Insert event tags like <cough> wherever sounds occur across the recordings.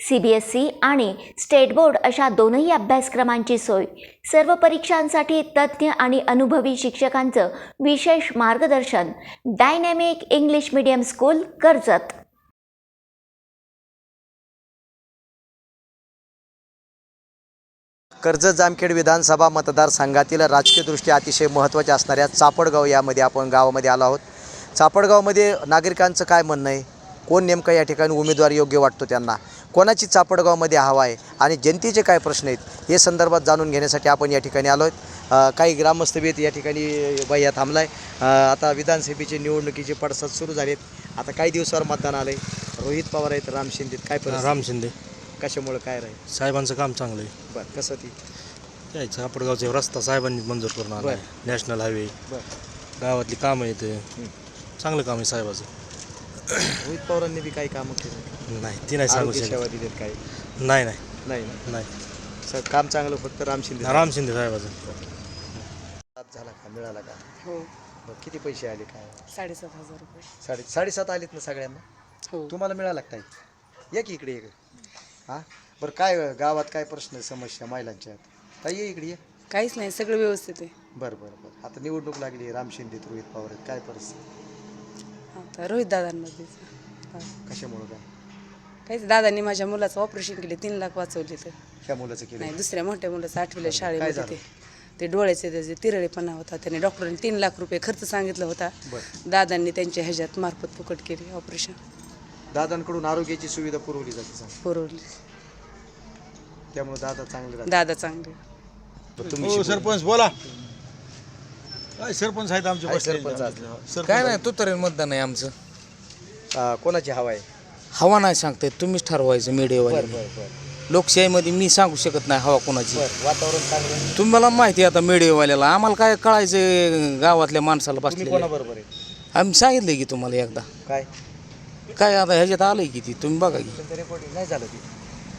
C B S C आणि state board अशा दोनही अभ्यासक्रमांची सोय. सर्व परीक्षांसाठी तज्ज्ञ आणि अनुभवी शिक्षकांचं विशेष मार्गदर्शन. Dynamic English medium school Karjat. Karjat Jamkhed विधानसभा मतदारसंघातील राजकीयदृष्ट्या अतिशय महत्त्वाच्या असणाऱ्या चापडगाव यामध्ये आपण गावामध्ये आलो आहोत. चापडगावमध्ये नागरिकांचं काय म्हणणं आहे? कोण नेमकं या ठिकाणी उमेदवार योग्य वाटतो त्यांना? कोणाची चापडगावमध्ये हवा आहे? आणि जनतेचे काय प्रश्न आहेत? हे संदर्भात जाणून घेण्यासाठी आपण या ठिकाणी आलो आहोत काही ग्रामस्थ बी आहेत या ठिकाणी बाह्या थांबला आहे आता विधानसभेचे निवडणुकीचे पडसाद सुरू झालेत. आता काही दिवसावर मतदान आलं आहे रोहित पवार आहेत राम शिंदे काय परिस्थिती? राम शिंदे. कशामुळं काय राहील? साहेबांचं काम चांगलं आहे. बरं कसं ती? यायचं आपडगावचे रस्ता साहेबांनी मंजूर करून आला. National highway. बरं. गावातली कामं आहेत. चांगलं काम आहे साहेबाचं. रोहित पवारांनी बी काही कामं केली नाही ती नाही सांगू आरोग्य शकत. सेवा दिलेत काही. नाही नाही. नाही ना? नाही. सर काम चांगलं फक्त राम शिंदे राम शिंदे साहेबाचं सात झाला का? मिळाला का? हो. बरं किती पैसे आले काय? साडेसात हजार रुपये. साडे साडेसात आलेत ना सगळ्यांना? हो. तुम्हाला मिळाला का ताई या की इकडे इकडे. हां? बरं काय गावात काय प्रश्न समस्या महिलांच्या? आहेत ताई ये इकडे ये. काहीच नाही सगळं व्यवस्थित आहे. बरं बरं बरं. आता निवडणूक लागली राम शिंदे रोहित पवार आहेत. काय परिस्थिती? रोहित दादांमध्ये कशामुळं काय? काहीच दादांनी माझ्या मुलाचं ऑपरेशन केले तीन लाख वाचवले तर ह्या मुलाचं केलं? नाही दुसऱ्या मोठ्या मुलाचं आठवीला शाळेमध्ये झालं? ते. ते डोळ्याचे त्याचे तिरळेपणा होता त्याने डॉक्टरांनी तीन लाख रुपये खर्च सांगितला होता. बरं. दादांनी त्यांच्या ह्याच्यात मार्फत फुकट केली ऑपरेशन दादांकडून आरोग्याची सुविधा पुरवली जाते सांग. पुरवली. त्यामुळे दादा चांगले दादा चांगले. तुम्ही हो शिकवले. सरपंच बोला. काय सरपंच आहेत आमचे आहे बसलेले. सरपंच आज. सरपंच काय नाही तुतारे मतदान आहे आमचं. कोणाची हवा आहे? हवा नाही सांगताय तुम्हीच ठरवायचं बरं मीडियावाले बरं बरं. लोकशाहीमध्ये मी सांगू शकत नाही हवा कोणाची. बरं वातावरण चांगलं आहे. तुम्हाला माहिती आहे आता मीडियावाल्याला आम्हाला काय कळायचं गावातल्या माणसाला तुम्ही बसले कोणाबरोबर आहे? आम्ही सांगितलंय की तुम्हाला एकदा. काय? काय आता ह्याच्यात आलंय की ती तुम्ही बघा की. तुमचं रेकॉर्डिंग नाही झालं ती.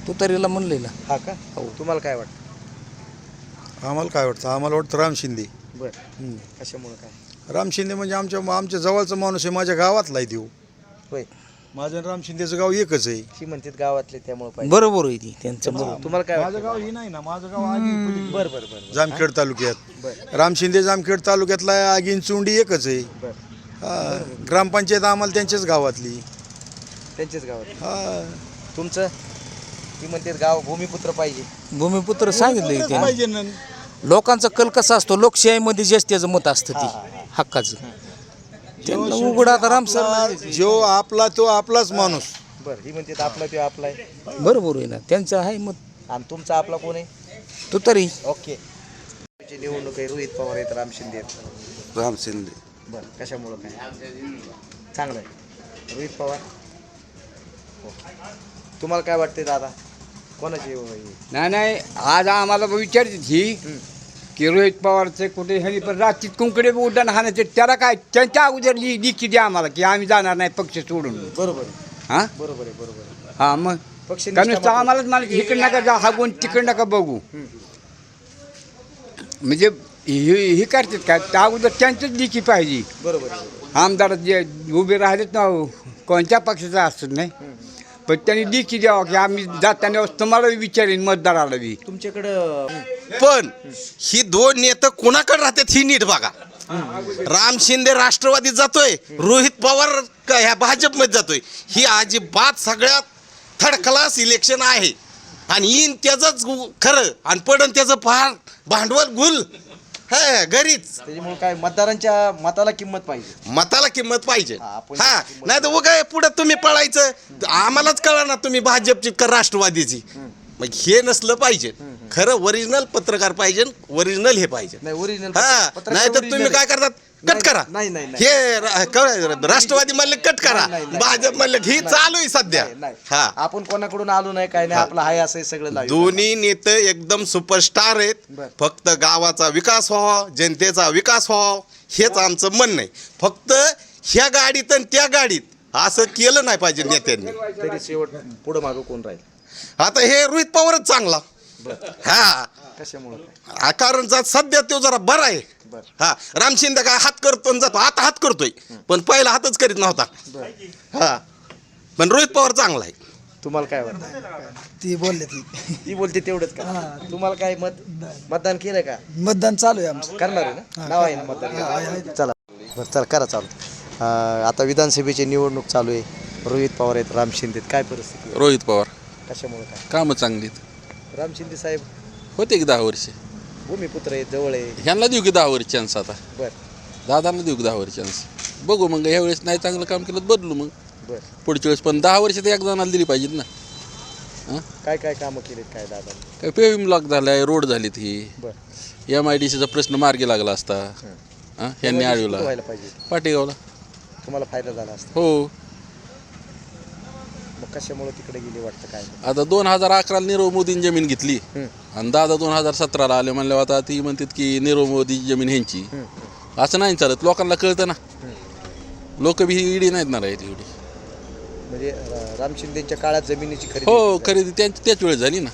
तुतारीला म्हणलंय ना हा का? हो. तुम्हाला काय वाटतं? आम्हाला काय वाटतं? आम्हाला वाटतं राम शिंदे. बरं. कशामुळं काय? राम शिंदे म्हणजे आमच्या आमच्या जवळचा माणूस आहे माझ्या गावातला आहे देऊ होय. माझं आणि राम शिंदेचं गाव एकच आहे. ती म्हणतात गावातले त्यामुळे पाहिजे. बरोबर आहे ती त्यांचं बरोबर तुम्हाला काय माझं गाव ही नाही ना माझं गाव आगी बरं बरं बरं जामखेड तालुक्यात. राम शिंदे जामखेड तालुक्यातला आगीन चुंडी एकच आहे. बरं. हा. ग्रामपंचायत आम्हाला त्यांच्याच गावातली. त्यांच्याच गावात हा. तुमचं? ती म्हणतात गाव भूमिपुत्र पाहिजे. भूमिपुत्र त्याने. पाहिजे ना. लोकांचा कल कसा असतो? लोकशाहीमध्ये त्याचं मत असतं ती. हक्काचं. त्यांना उघड आता राम सर जो आपला तो आपलाच माणूस. बरं ही म्हणतात आपला ते आपला आहे. बरोबर आहे ना. त्यांचं आहे मत. आणि तुमचा आपला कोण आहे? तुतारी ओके. ची निवडणूक आहे रोहित पवार आहेत राम शिंदे आहेत. राम शिंदे. बरं कशामुळं काय? चांगलं आहे. रोहित पवार? हो. तुम्हाला काय वाटतंय दादा? कोणाची हे? नाही नाही आज आम्हाला विचारते ही की रोहित पवारचे कुठे ह्यानी पण रात्रीत कुंकडे उड्डाण हाणायचे. त्याला काय त्यांच्या अगोदर लि लिखी द्या आम्हाला की आम्ही जाणार नाही पक्ष सोडून. बरोबर हा? बरोबर आहे बरोबर आहे. हा मग. पक्ष कारण नुसतं आम्हालाच मला इकडे नका जा हा गुण तिकडे नका बघू. म्हणजे हे हे करतात काय त्या अगोदर त्यांचंच लिखी पाहिजे. बरोबर आहे बरोबर. आमदार जे उभे राहिलेत ना कोणत्या पक्षाचा असत नाही? पण त्यांनी लिखी द्यावं की आम्ही जाताना तुम्हाला विचारेन मतदाराला बी. तुमच्याकडं पण ही दोन नेतं कुणाकडे राहतात ही नीट बघा. राम शिंदे राष्ट्रवादीत जातोय रोहित पवार क- ह्या भाजपमध्ये जातोय. ही अजिबात सगळ्यात थर्ड क्लास इलेक्शन आहे. आणि येईन त्याचंच गु- खरं आणि पडन त्याचं फार भांडवल गुल हे घरीच. त्याच्यामुळे काय मतदारांच्या मताला किंमत पाहिजे. मताला किंमत पाहिजे. हा, आपण- हा नाही तर उगा पुढे तुम्ही पळायचं. आम्हालाच कळा ना तुम्ही भाजपची का राष्ट्रवादीची. मग हे नसलं पाहिजे. खरं ओरिजिनल पत्रकार पाहिजे ओरिजिनल हे पाहिजे. नाही ओरिजिनल हा नाही तर तुम्ही काय करतात? कट करा. नाही नाही नाही. हे रा- क- राष्ट्रवादी म्हणले कट करा. नाही, नाही. भाजप म्हणले ही चालू आहे सध्या. नाही, नाही. हा. आपण कोणाकडून आलो नाही काय नाही. आपलं हाय असं हे सगळं लावू दोन्ही नेते एकदम सुपरस्टार आहेत. बर. फक्त गावाचा विकास व्हावा जनतेचा विकास व्हावा हेच आमचं म्हणणं आहे. फक्त ह्या गाडीत आणि त्या गाडीत असं केलं नाही पाहिजे नेत्यांनी. तरी शेवट पुढं मागं कोण राहील? आता हे रोहित पवारच चांगला. हा. कशामुळे? कारण जा- सध्या तो जरा बरा आहे. हा राम शिंदे काय हात करतो आणि जातो आता हात करतोय. पण पहिला हातच करीत नव्हता. हा. पण रोहित पवार चांगला आहे. तुम्हाला काय वाटतं? ती बोलले ती ती बोलते तेवढंच का? तुम्हाला काय मत मतदान केलं का? मतदान चालू आहे आमचं. करणार आहे ना? नाव आहे ना मतदान चला. बरं चला करा चालू. अं, आता विधानसभेची निवडणूक चालू आहे. रोहित पवार आहेत राम शिंदे आहेत. काय परिस्थिती? रोहित पवार. कशामुळे काय? कामं चांगली राम शिंदे साहेब होते की दहा वर्ष? भूमिपुत्र आहेत जवळ आहे. ह्यांना देऊ की दहा वर्ष चान्स आता? बर. दादांना देऊ की दहा वर्ष चान्स बघू मग ह्या वेळेस नाही चांगलं काम केलं तर बदलू मग. बर. पुढच्या वेळेस पण दहा वर्ष तर एक जणाला दिली पाहिजेत ना. काय काय कामं केलीत काय दादा? काय पेविंग ब्लॉक झालाय रोड झालीत ही. बर. एम आय डी सीचा प्रश्न मार्गी लागला असता. हां. ह्यांनी आळवला व्हायला पाहिजे? पाटेगावला. तुम्हाला फायदा झाला असता. हो. मग कशामुळे तिकडे गेली वाटतं काय? आता दोन हजार अकराला नीरव मोदीने जमीन घेतली. आणि दादा दोन हजार सतराला आले म्हणल्यावर आता ती म्हणतात की नीरव मोदी जमीन ह्यांची. असं नाही चालत लोकांना कळतं ना. लोक बी इडी नाहीत ना राहिली एवढी. म्हणजे राम शिंदेच्या काळात जमिनीची खरेदी हो खरेदी त्यांची त्याच वेळेस झाली ना.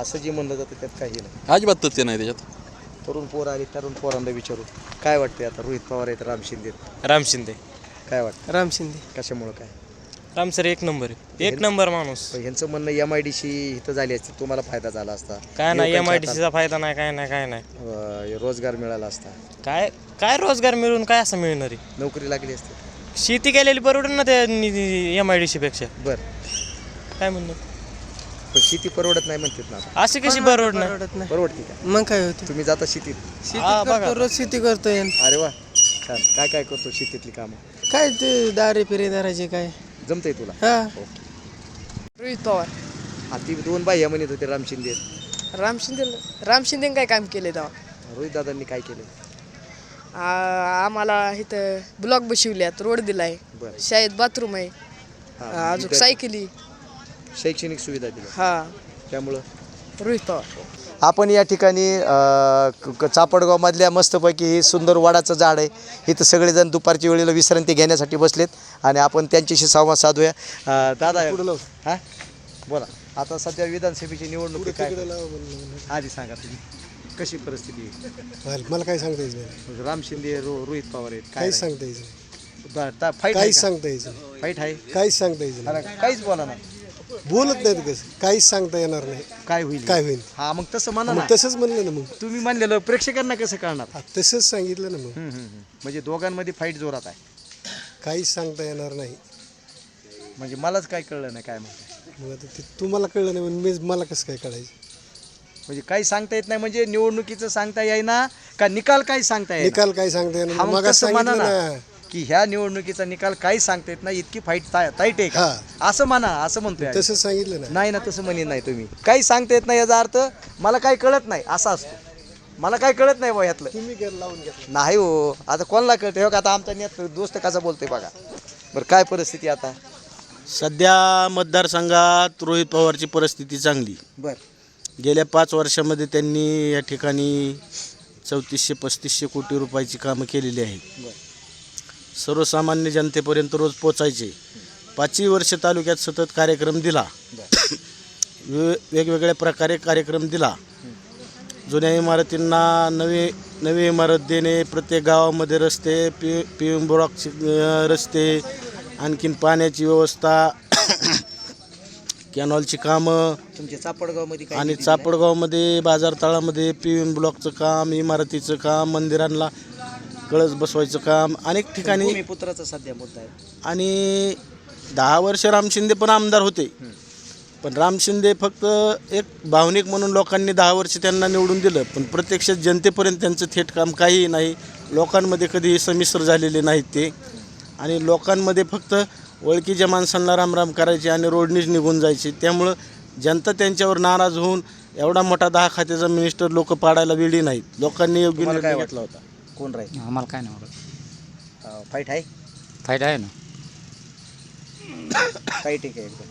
असं जे म्हणलं जातं त्यात काही नाही. अजिबात तथ्य नाही त्याच्यात. तरुण पोर आली तरुण पोरांना विचारू. काय वाटते आता रोहित पवार आहेत राम शिंदे आहेत. राम शिंदे. काय वाटतं? राम शिंदे. कशामुळे काय? राम सर एक नंबर आहे. एक नंबर माणूस. पण ह्यांचं म्हणणं एम आय डी सी इथं झाली असती तुम्हाला फायदा झाला असता. काय नाही एम आय डी सीचा फायदा नाही काय नाही काय नाही. अं, रोजगार मिळाला असता. काय काय रोजगार मिळून काय असं मिळणार आहे? नोकरी लागली असती. शेती केलेली परवडेल ना त्या एम आय डी सी पेक्षा? बर. काय म्हणणं? पण शेती परवडत नाही म्हणतात ना आता. अशी कशी परवडणार परवडते का? मग काय होते? तुम्ही जाता शेतीत. हा, बघा. रोज शेती करतोय अरे वा छान. काय काय करतो शेतीतली कामं? काय ते दारे फिरे दाराचे काय? जमतंय तुला? हा. रोहित पवार. हा ती दोन बाई म्हणत होते राम शिंदे. राम शिंदे राम शिंदे काय काम केले तेव्हा? रोहित दादांनी काय केलं आम्हाला इथं ब्लॉक बसवल्यात रोड दिलाय. बरं. शाळेत बाथरूम आहे. हा, अजून सायकली शैक्षणिक सुविधा दिल्या. हा. त्यामुळं? रोहित पवार. आपण या ठिकाणी चापडगावमधल्या मस्तपैकी ही सुंदर वडाचं झाड आहे. इथं सगळेजण दुपारच्या वेळेला विश्रांती घेण्यासाठी बसलेत आणि आपण त्यांच्याशी संवाद साधूया. दादा हां? बोला. आता सध्या विधानसभेची निवडणूक काय? आधी सांगा तुम्ही. कशी परिस्थिती आहे? मला काय सांगता यायचं नाही. राम शिंदे रो रोहित पवार आहेत. काय सांगता दा- फाईट काहीच? सांगता नाही. फाईट आहे? काहीच सांगता अरे, काहीच बोला ना. बोलत नाहीत कसं काहीच सांगता येणार नाही. काय होईल? काय होईल? हा मग तसं म्हणा ना. मग तसंच म्हणलं ना मग. तुम्ही म्हणलेलं प्रेक्षकांना कसं कळणार? हा, तसंच सांगितलं ना मग. हम्म, हम्म, हम्म. म्हणजे दोघांमध्ये फाईट जोरात आहे. काहीच सांगता येणार नाही. म्हणजे मलाच काय कळलं नाही काय म्हणते मग आता ते तुम्हाला कळलं नाही पण मी मला कसं काय कळायचं? म्हणजे काही सांगता येत नाही म्हणजे निवडणुकीचं सांगता येईना का निकाल काही सांगता येईना? निकाल काय सांगता हा, येणार मग तसं म्हणा सांगितलं ना. की ह्या निवडणुकीचा निकाल काही सांगता येत नाही इतकी फाईट ताईट आहे का? हा. असं म्हणा असं म्हणतोय आम्ही. तसंच सांगितलं ना नाही ना तसं म्हणे नाही तुम्ही. काही सांगता येत नाही याचा अर्थ मला काही कळत नाही असा असतो. मला काही कळत नाही बा ह्यातलं. तुम्ही गेला लावून घेतला. नाही हो आता कोणाला कळतं हो का आता आमचा नेत दोस्त कसा बोलतोय बघा. बरं काय परिस्थिती आता? सध्या मतदारसंघात रोहित पवारची परिस्थिती चांगली. बरं. गेल्या पाच वर्षामध्ये त्यांनी या ठिकाणी चौतीसशे पस्तीसशे कोटी रुपयाची कामं केलेली आहेत. सर्वसामान्य जनतेपर्यंत रोज पोचायचे. पाचही वर्ष तालुक्यात सतत कार्यक्रम दिला. वे वेगवेगळ्या प्रकारे कार्यक्रम दिला. जुन्या इमारतींना नवी नवी इमारत देणे प्रत्येक गावामध्ये रस्ते पी पी एम ब्लॉकचे रस्ते आणखीन पाण्याची व्यवस्था कॅनॉलची कामं तुमच्या चापडगावमध्ये आणि चापडगावमध्ये बाजार तळामध्ये पी एम ब्लॉकचं काम इमारतीचं काम मंदिरांना कळस बसवायचं काम अनेक? ठिकाणी भूमिपुत्राचा सध्या मुद्दा आहे. आणि दहा वर्ष राम शिंदे पण आमदार होते. पण राम शिंदे फक्त एक भावनिक म्हणून लोकांनी दहा वर्ष त्यांना निवडून दिलं. पण प्रत्यक्षात जनतेपर्यंत त्यांचं थेट काम काहीही नाही. लोकांमध्ये कधी संमिश्र झालेले नाहीत ते. आणि लोकांमध्ये फक्त ओळखीच्या माणसांना रामराम करायचे आणि रोडनीच निघून जायचे. त्यामुळं जनता त्यांच्यावर नाराज होऊन एवढा मोठा दहा खात्याचा मिनिस्टर लोक पाडायला वेळी नाहीत. लोकांनी योग्य निर्णय घेतला होता? कोण राहील? आम्हाला काय नाही वाटत फाईट आहे? फायदा आहे ना. काही ठीक आहे एकदम.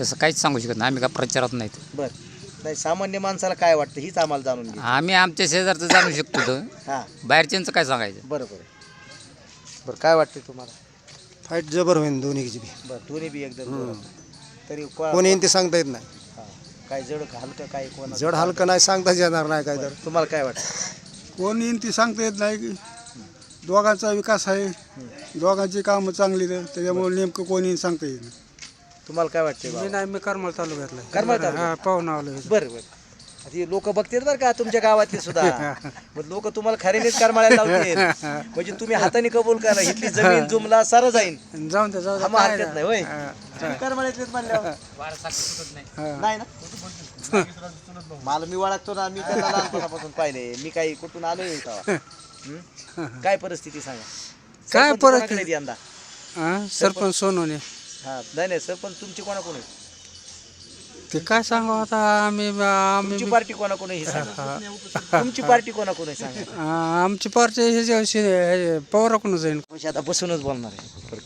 तसं काहीच सांगू शकत नाही. आम्ही का प्रचारात नाहीत. बर. नाही सामान्य माणसाला काय वाटतं हीच आम्हाला जाणून घे. आम्ही आमच्या शेजारचं जाणू शकतो तर हां. बाहेरच्यांचं काय सांगायचं? बरोबर आहे. बरं काय वाटतं तुम्हाला? फाईट जबर होईल दोन्हीची बी. बरं दोन्ही बी एकदम. तरी को- कोणी येईन ते सांगता येत नाही. हां. काय जड हलकं काय कोण जड हलकं नाही सांगताच येणार नाही काय तर. तुम्हाला काय वाटतं? कोण येईन ती सांगता येत नाही. की दोघांचा विकास आहे. दोघांची कामं चांगली तर त्याच्यामुळे नेमकं कोण येईन सांगता येत नाही. तुम्हाला काय वाटतंय बाबा? नाही मी करमाळ तालुक्यातला करमाळ तालुक्यात? पाहुणा आलो बरं बरं. आता लोक बघतात बरं का तुमच्या गावातले सुद्धा. मग लोक तुम्हाला खरेनेच करमाळ्याला लावतील. म्हणजे तुम्ही हाताने कबूल करा. इथली जमीन जुमला सारं जाईन. जाऊन त्या जाऊ हा मग हरकत नाही होय. तुम्ही करमाळ्यातलेच म्हणल्यावर. नाही ना? <laughs> मला मी ओळखतो ना मी त्याला लहानपणापासून पाहिले मी काही कुठून आलोय तेव्हा. <laughs> हं? काय परिस्थिती सांगा? काय सरपंच कोणाकडे परिस्थिती? आहेत यंदा? सरपंच सोनवणे. हा नाही नाही सरपंच तुमची कोणाकोण आहे ते काय सांगू आता आम्ही तुमची पार्टी कोणाकोण आहे हे सांगा. तुमची पार्टी कोणाकोण आहे सांगा. आमची पार्टी हे पवाराकडून जाईन म्हणजे आता बसूनच बोलणार आहे.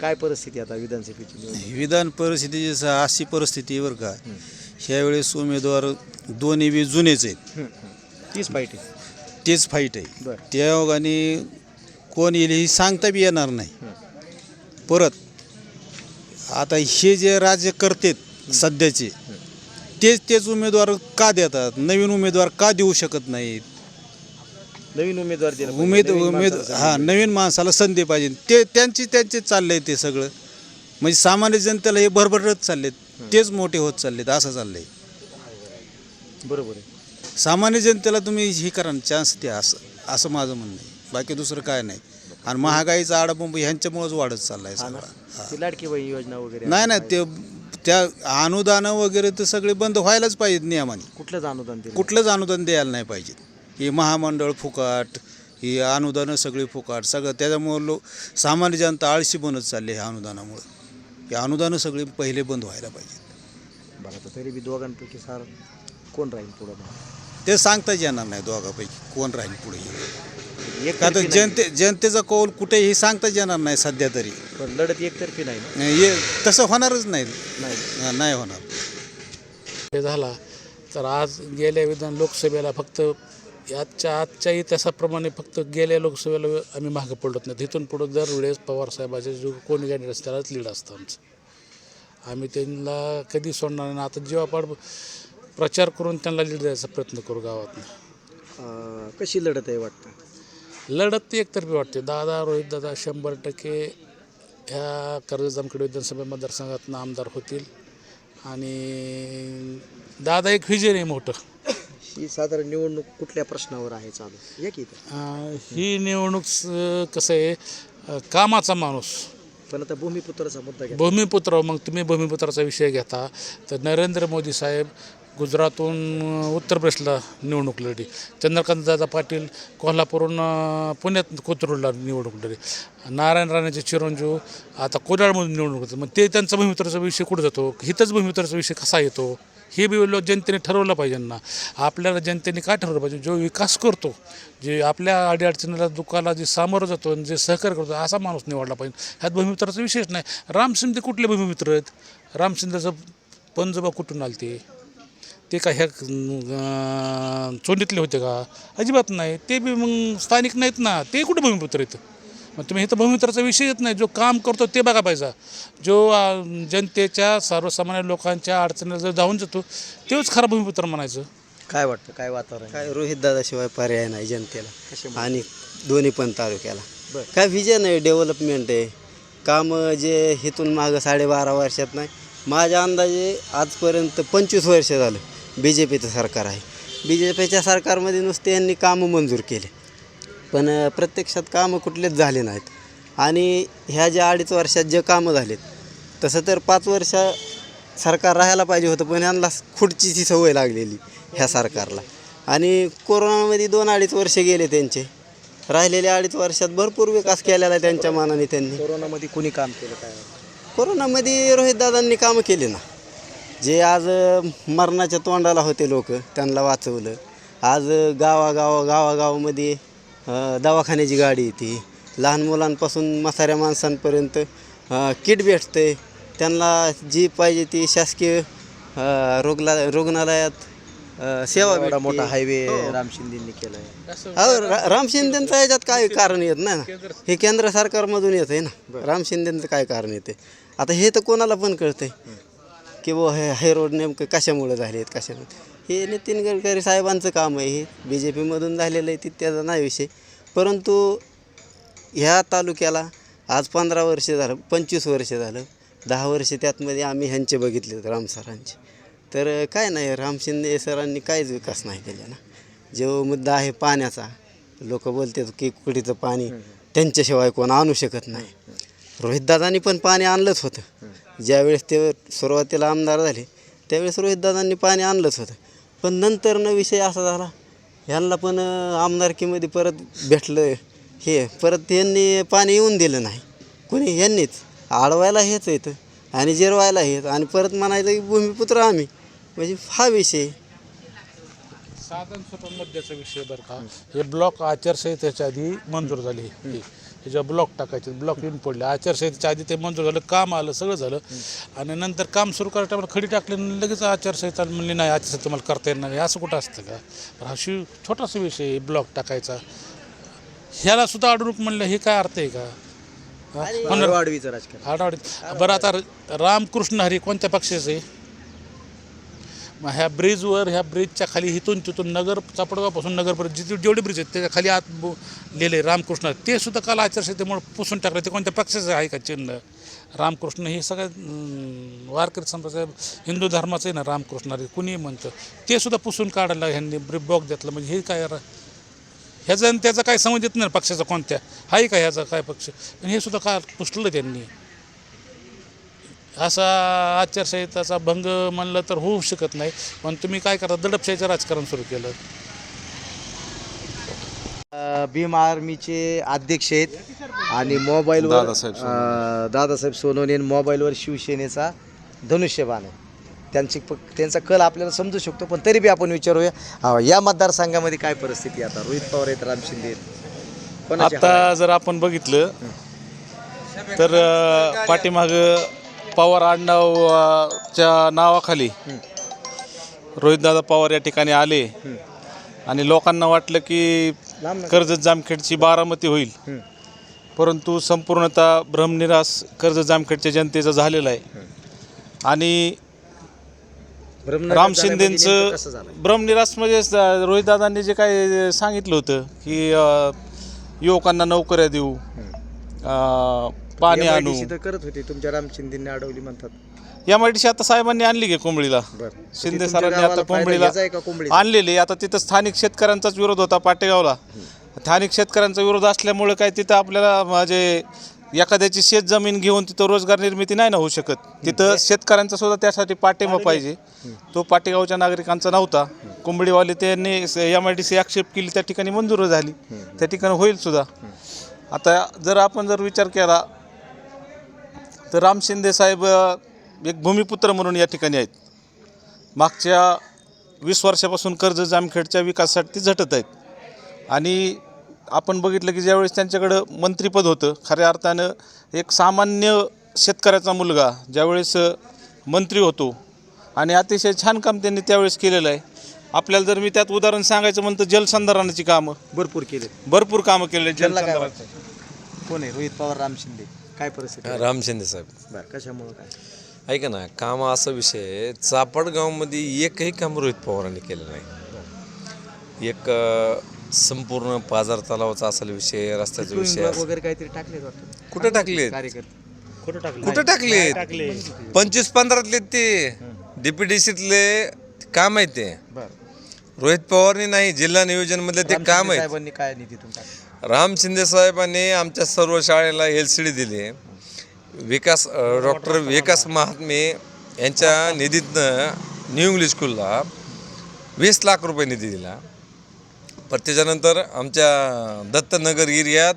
काय परिस्थिती आता विधानसभेची निवडणूक? विधान परिस्थितीची स- अशी परिस्थिती बरं का. ह्यावेळेस उमेदवार दोन्ही बी जुनेच आहेत. हं, हं. तीच पार्टी तेच फाईट आहे. बरं. त्या योगाने कोण येईल ही सांगता बी येणार नाही. परत आता हे जे राज्य करतेत सध्याचे तेच तेच उमेदवार का देतात? नवीन उमेदवार का देऊ शकत नाहीत? नवीन उमेदवार दिला पाहिजे. उमेद नवीन उमेद माणसाला हा संधी नवीन माणसाला संधी पाहिजे. ते त्यांची त्यांचे चाललंय ते सगळं. म्हणजे सामान्य जनतेला हे भरभरत चाललेत. तेच मोठे होत चाललेत असं चाललंय. बरोबर आहे. सामान्य जनतेला तुम्ही हे करा चान्स द्या असं असं माझं म्हणणं आहे. बाकी दुसरं काय नाही. आणि महागाईचा आडाबंब ह्यांच्यामुळेच वाढत चाललाय सगळा. ती लाडकी बहीण योजना वगैरे नाही नाही ते त्या अनुदानं वगैरे तर सगळे बंद व्हायलाच पाहिजेत नियमाने. कुठलंच अनुदान दिलं कुठलंच अनुदान द्यायला नाही पाहिजे ही महामंडळ फुकाट ही अनुदानं सगळी फुकाट सगळं त्याच्यामुळं लो सामान्य जनता आळशी बनत चालली ह्या अनुदानामुळं. ही अनुदानं सगळी पहिले बंद व्हायला पाहिजेत. बरं आता तरी बी दोघांपैकी सार कोण राहील पुढं ते सांगताच येणार नाही दोघापैकी कोण राहील पुढे एक का तर जनते जनतेचा कौल कुठेही सांगताच येणार नाही सध्या तरी. लढत एकतर्फी नाही हे तसं होणारच नाही. नाही. नाही होणार. हे झाला. तर आज गेल्या विधान लोकसभेला फक्त आजच्या आजच्या इतिहासाप्रमाणे फक्त गेल्या लोकसभेला आम्ही मागं पडत नाही तिथून पुढं दरवेळेस पवारसाहेबाचे जो कोणी गाडी असतं त्यालाच लीड असतं आमचं. आम्ही त्यांना कधी सोडणार नाही. आता जेव्हा पाड प्रचार करून त्यांना लीड द्यायचा प्रयत्न करू गावातनं. कशी लढत आहे वाटतं? लढत ती एकतर्फी वाटते. दादा रोहित दादा शंभर टक्के ह्या कर्जत जामखेड विधानसभा मतदारसंघातनं आमदार होतील. आणि दादा एक व्हिजन आहे मोठं. ही साधारण निवडणूक कुठल्या प्रश्नावर आहे चालू? या की इथं. अं, ही निवडणूक स- कसं आहे अं, कामाचा माणूस. पण आता भूमिपुत्राचा मुद्दा घ्या. भूमिपुत्र मग तुम्ही भूमिपुत्राचा विषय घेता. तर नरेंद्र मोदी साहेब गुजरातहून अं, उत्तर प्रदेशला निवडणूक लढली. चंद्रकांतदादा पाटील कोल्हापूरहून अं, पुण्यात कोथरूडला निवडणूक लढली. नारायण राणेचे चिरंजीव आता कोडाळमधून निवडणूक होते मग ते त्यांचा भूमिपुत्राचा विषय कुठं जातो? हिथंच भूमिपुत्राचा विषय कसा येतो? हे बी लोक जनतेने ठरवलं पाहिजे ना आपल्याला जनतेने काय ठरवलं पाहिजे? जो विकास करतो जे आपल्या अडीअडचणीला दुःखाला जे सामोरं जातो आणि जे सहकार्य करतो असा माणूस निवडला पाहिजे. ह्यात भूमिमित्राचा विशेष नाही. राम शिंदे कुठले भूमिमित्र आहेत? राम शिंदेचं पंजोबा कुठून आले ते ते का ह्या चोंडीतले होते का? अजिबात नाही. ते बी मग स्थानिक नाहीत ना. ते कुठं भूमिपुत्र आहेत? मग तुम्ही इथं भूमिपुत्राचा विषय येत नाही. जो काम करतो ते बघा पाहिजे. जो जनतेच्या सर्वसामान्य लोकांच्या अडचणीला जर जाऊन जातो तेच खरा भूमिपुत्र म्हणायचं. काय वाटतं? काय वातावरण? काय रोहित दादाशिवाय पर्याय नाही जनतेला आणि दोन्ही पण तालुक्याला. काय व्हिजन आहे डेव्हलपमेंट आहे? कामं जे हिथून मागं साडेबारा वर्षात नाही माझ्या अंदाजे आजपर्यंत पंचवीस वर्ष झालं. बी जे पीचं सरकार आहे. बी जे पीच्या सरकारमध्ये नुसते यांनी कामं मंजूर केले. पण प्रत्यक्षात कामं कुठलेच झाले नाहीत. आणि ह्या ज्या अडीच वर्षात जे कामं झालेत तसं तर पाच वर्ष सरकार राहायला पाहिजे होतं पण यांना खुर्चीची सवय लागलेली ह्या सरकारला. आणि कोरोनामध्ये दोन अडीच वर्ष गेले त्यांचे. राहिलेल्या अडीच वर्षात भरपूर विकास केलेला आहे त्यांच्या मानाने त्यांनी. कोरोनामध्ये कुणी काम केलं काय? कोरोनामध्ये रोहितदादांनी कामं केली ना. जे आज मरणाच्या तोंडाला होते लोक त्यांना वाचवलं. आज अं, गावागावा गावागावामध्ये दवाखान्याची गाडी येते. लहान मुलांपासून म्हाताऱ्या माणसांपर्यंत किट भेटते. त्यांना जी पाहिजे ती शासकीय रुग्ला रुग्णालयात सेवा भेटते. मोठा हायवे हो. राम शिंदेंनी केलाय. हो रा- राम शिंदेचं याच्यात काय कारण येत नाही ना. हे केंद्र सरकारमधून येत आहे ना राम शिंदेचं काय कारण येते आता हे तर कोणाला पण कळतंय. की बुवा हे हे रोड नेमकं कशामुळे झाले आहेत कशामुळे? हे नितीन गडकरी साहेबांचं काम आहे हे. बी जे पीमधून झालेलं आहे ती त्याचा नाही विषय. परंतु ह्या तालुक्याला आज पंधरा वर्ष झालं पंचवीस वर्ष झालं. दहा वर्ष त्यातमध्ये आम्ही ह्यांचे बघितले राम सरांचे. तर काय नाही राम शिंदे सरांनी काहीच विकास नाही केला ना. जो मुद्दा आहे पाण्याचा लोक बोलतात की कुठेचं पाणी त्यांच्याशिवाय कोण आणू शकत नाही. रोहितदादांनी पण पाणी आणलंच होतं. ज्यावेळेस ते सुरुवातीला आमदार झाले त्यावेळेस रोहितदादांनी पाणी आणलंच होतं. पण नंतरनं विषय असा झाला ह्यांना पण आमदारकीमध्ये परत भेटलं हे परत यांनी पाणी येऊन दिलं नाही. कोणी? यांनीच आडवायला हेच येतं आणि जिरवायला हेच. आणि परत म्हणायचं की भूमिपुत्र आम्ही. म्हणजे हा विषय. साधन सोपा मुद्द्याचा विषय बरं का. हे ब्लॉक आचारसंहितेच्या आधी मंजूर झाले. ह्याच्या ब्लॉक टाकायचे ब्लॉक येऊन पडले. आचारसंहितेच्या आधी ते मंजूर झालं काम आलं सगळं झालं. आणि नंतर काम सुरू टायमाला खडी टाकली लगेच आचारसंहिता म्हणली नाही आचारसंहिता तुम्हाला करता येणार नाही. असं कुठं असतं का? पण हा शिव छोटासा विषय आहे ब्लॉक टाकायचा. ह्याला सुद्धा अडणूक म्हणलं हे काय अर्थ आहे का? वाढवीचं राजकारण. आठवड्यात बरं आता रामकृष्ण हरी कोणत्या पक्षाचे? आहे? मग ह्या ब्रिजवर ह्या ब्रिजच्या खाली इथून तिथून नगर चापडगावपासून नगरपर्यंत जिथे जेवढे ब्रिज आहेत त्याच्याखाली आत बो- लिहिले रामकृष्ण. ते सुद्धा काल आचारसंहितेमुळे पुसून टाकलं. ते कोणत्या पक्षाचं आहे का चिन्ह? रामकृष्ण हे सगळ्यात वारकरी संप्रदाय हिंदू धर्माचं आहे ना रामकृष्ण कुणी कुणीही म्हणतं. ते सुद्धा पुसून काढायला ह्यांनी ब्रि ब्लॉक घेतलं. म्हणजे हे काय रा- ह्याचं आणि त्याचा काय समज येत नाही पक्षाचा कोणत्या? आहे का ह्याचा काय पक्ष? पण हे सुद्धा का पुसलं त्यांनी. असा आचारसंहिताचा भंग म्हणलं तर होऊ शकत नाही. पण तुम्ही काय करता? दडपशाहीचं राजकारण सुरू केलं. भीम आर्मीचे अध्यक्ष आहेत आणि मोबाईलवर दादासाहेब अ, दादासाहेब सोनवणे आणि मोबाईलवर शिवसेनेचा धनुष्यबाण आहे. त्यांची प त्यांचा कल आपल्याला समजू शकतो पण तरी बी आपण विचारूया या मतदारसंघामध्ये काय परिस्थिती आहे आता? रोहित पवार आहेत राम शिंदे आहेत. कोणाची हवा आहे? आता जर आपण बघितलं तर अ, पाठीमाग पवार आडनावच्या नावाखाली रोहितदादा पवार या ठिकाणी आले. आणि लोकांना वाटलं की कर्जत जामखेडची बारामती होईल. परंतु संपूर्णतः भ्रमनिरास कर्जत जामखेडच्या जनतेचा झालेला आहे. आणि राम शिंदेचं ब्रह्मनिरास म्हणजे रोहितदादांनी जे काय सांगितलं होतं की युवकांना नोकऱ्या देऊ पाणी आणू. MIDC तर करत होते तुमच्या राम शिंदेने अडवली म्हणतात. या आता साहेबांनी आणली की कोंबडीला? बरं. शिंदे सरांनी आता कोंबडीला आहे का? आणलेली आता तिथं स्थानिक शेतकऱ्यांचाच विरोध होता पाटेगावला. स्थानिक शेतकऱ्यांचा विरोध असल्यामुळे काय तिथं आपल्याला म्हणजे एखाद्याची शेत जमीन घेऊन तिथं रोजगार निर्मिती नाही ना होऊ शकत. तिथं शेतकऱ्यांचा सुद्धा त्यासाठी पाठिंबा पाहिजे. तो पाटेगावच्या नागरिकांचा नव्हता. कोंबडीवाले त्यांनी एम आय डी सी आक्षेप केली त्या ठिकाणी मंजूर झाली. त्या ठिकाणी होईल सुद्धा. आता जर आपण जर विचार केला तर राम शिंदे साहेब एक भूमिपुत्र म्हणून या ठिकाणी आहेत. मागच्या वीस वर्षापासून कर्ज जामखेडच्या विकासासाठी ते झटत आहेत. आणि आपण बघितलं की ज्यावेळेस त्यांच्याकडं मंत्रिपद होतं खऱ्या अर्थानं एक सामान्य शेतकऱ्याचा मुलगा ज्यावेळेस मंत्री होतो आणि अतिशय छान काम त्यांनी त्यावेळेस केलेलं आहे. आपल्याला जर मी त्यात उदाहरण सांगायचं म्हणतं जलसंधारणाची कामं. भरपूर केले भरपूर कामं केलेली आहेत त्यांना काय जलसंधारण वाटतं? कोण आहे? रोहित पवार राम शिंदे. काय परिस्थिती आहे? राम शिंदे साहेब. बरं कशामुळे काय? ऐका ना काम असा विषय आहे चापडगावमध्ये एकही काम रोहित पवारांनी केलं नाही. एक अ, संपूर्ण पाजार तलावाचा असेल विषय रस्त्याचा विषय Swimming block असेल. वगैरे काहीतरी टाकले वाटतं? कुठं टाकले कार्यकर्ते. कुठं टाकले पंचवीस पंधरातले ते. डीपीडीसीतले काम आहे ते. बरं. रोहित पवारनी नाही जिल्हा नियोजन मधले ते काम आहे साहेबांनी काय निधीतून टाकलं राम शिंदे साहेबांनी आमच्या सर्व शाळेला एल सी डी दिली. विकास डॉक्टर विकास महात्मे यांच्या निधीतनं न्यू इंग्लिश स्कूलला वीस लाख रुपये निधी दिला. पण त्याच्यानंतर आमच्या दत्तनगर एरियात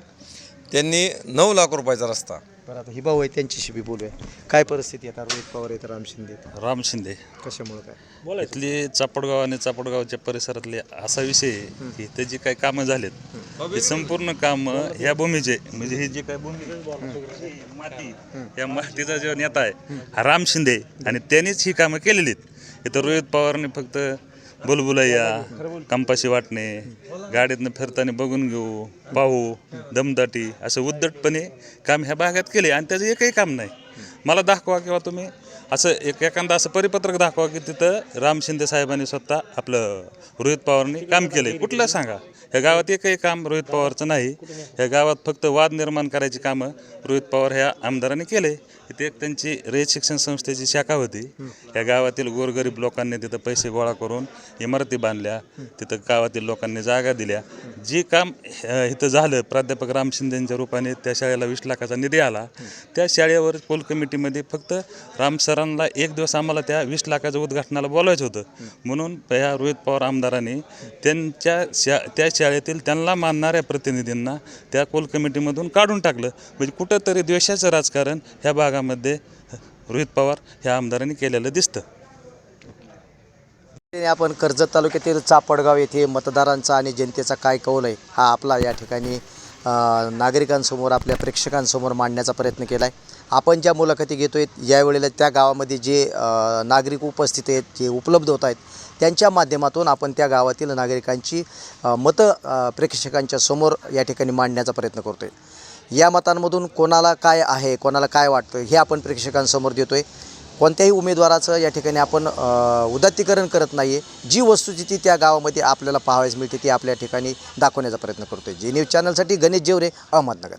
त्यांनी नऊ लाख रुपयाचा रस्ता बरं आता ही भाऊ आहे त्यांच्याशी बी बोलूया. काय परिस्थिती आहे? आता रोहित पवार आहेत राम शिंदे आहेत. राम शिंदे. कशामुळे काय? इथली चापडगाव आणि चापडगावच्या परिसरातले असा विषय आहे की इथे जी काही कामं झालेत हे. संपूर्ण काम ह्या भूमीचे म्हणजे हे जे काही भूमी माती या मातीचा जो नेता आहे हा राम शिंदे आणि त्यांनीच ही कामं केलेली आहेत. इथं रोहित पवारने फक्त बुलबुलैया कंपाशी वाटणे गाडीतनं फिरताना बघून घेऊ पाहू दमदाटी असं उद्धटपणे काम ह्या भागात केले आणि त्याचं एकही काम नाही. मला दाखवा किंवा तुम्ही असं एक एखादा असं परिपत्रक दाखवा की तिथं राम शिंदे साहेबांनी स्वतः आपलं रोहित पवारांनी काम केलं. कुठलं सांगा? ह्या गावात एकही काम रोहित पवारचं नाही. ह्या गावात फक्त वाद निर्माण करायची कामं रोहित पवार ह्या आमदारांनी केले. तिथे एक त्यांची रयत शिक्षण संस्थेची शाखा होती. या गावातील गोरगरीब लोकांनी तिथं पैसे गोळा करून इमारती बांधल्या. तिथं गावातील लोकांनी जागा दिल्या. जी काम इथं झालं प्राध्यापक राम शिंदेच्या रूपाने त्या शाळेला वीस लाखाचा निधी आला. त्या शाळेवर पोल कमिटीमध्ये फक्त राम सरांना एक दिवस आम्हाला त्या वीस लाखाच्या उद्घाटनाला बोलायचं होतं. म्हणून ह्या रोहित पवार आमदारांनी त्यांच्या शा त्या शाळेतील त्यांना मानणाऱ्या प्रतिनिधींना त्या कोल कमिटीमधून काढून टाकलं. म्हणजे कुठंतरी द्वेषाचं राजकारण ह्या भागामध्ये रोहित पवार ह्या आमदारांनी केलेलं दिसतं. आपण कर्जत तालुक्यातील चापडगाव येथे मतदारांचा आणि जनतेचा काय कौल आहे हा आपला या ठिकाणी नागरिकांसमोर आपल्या प्रेक्षकांसमोर मांडण्याचा प्रयत्न केला आहे आपण ज्या मुलाखती घेतो आहेत यावेळेला त्या गावामध्ये जे नागरिक उपस्थित आहेत जे उपलब्ध होत आहेत त्यांच्या माध्यमातून आपण त्या गावातील नागरिकांची मतं प्रेक्षकांच्या समोर या ठिकाणी मांडण्याचा प्रयत्न करतो आहे या मतांमधून कोणाला काय आहे कोणाला काय वाटतं हे आपण प्रेक्षकांसमोर देतो आहे कोणत्याही उमेदवाराचं या ठिकाणी आपण उदात्तीकरण करत नाही आहे जी वस्तुस्थिती त्या गावामध्ये आपल्याला पाहावयास मिळते ती आपल्या ठिकाणी दाखवण्याचा प्रयत्न करतो आहे जी न्यूज चॅनलसाठी गणेश जेवरे अहमदनगर.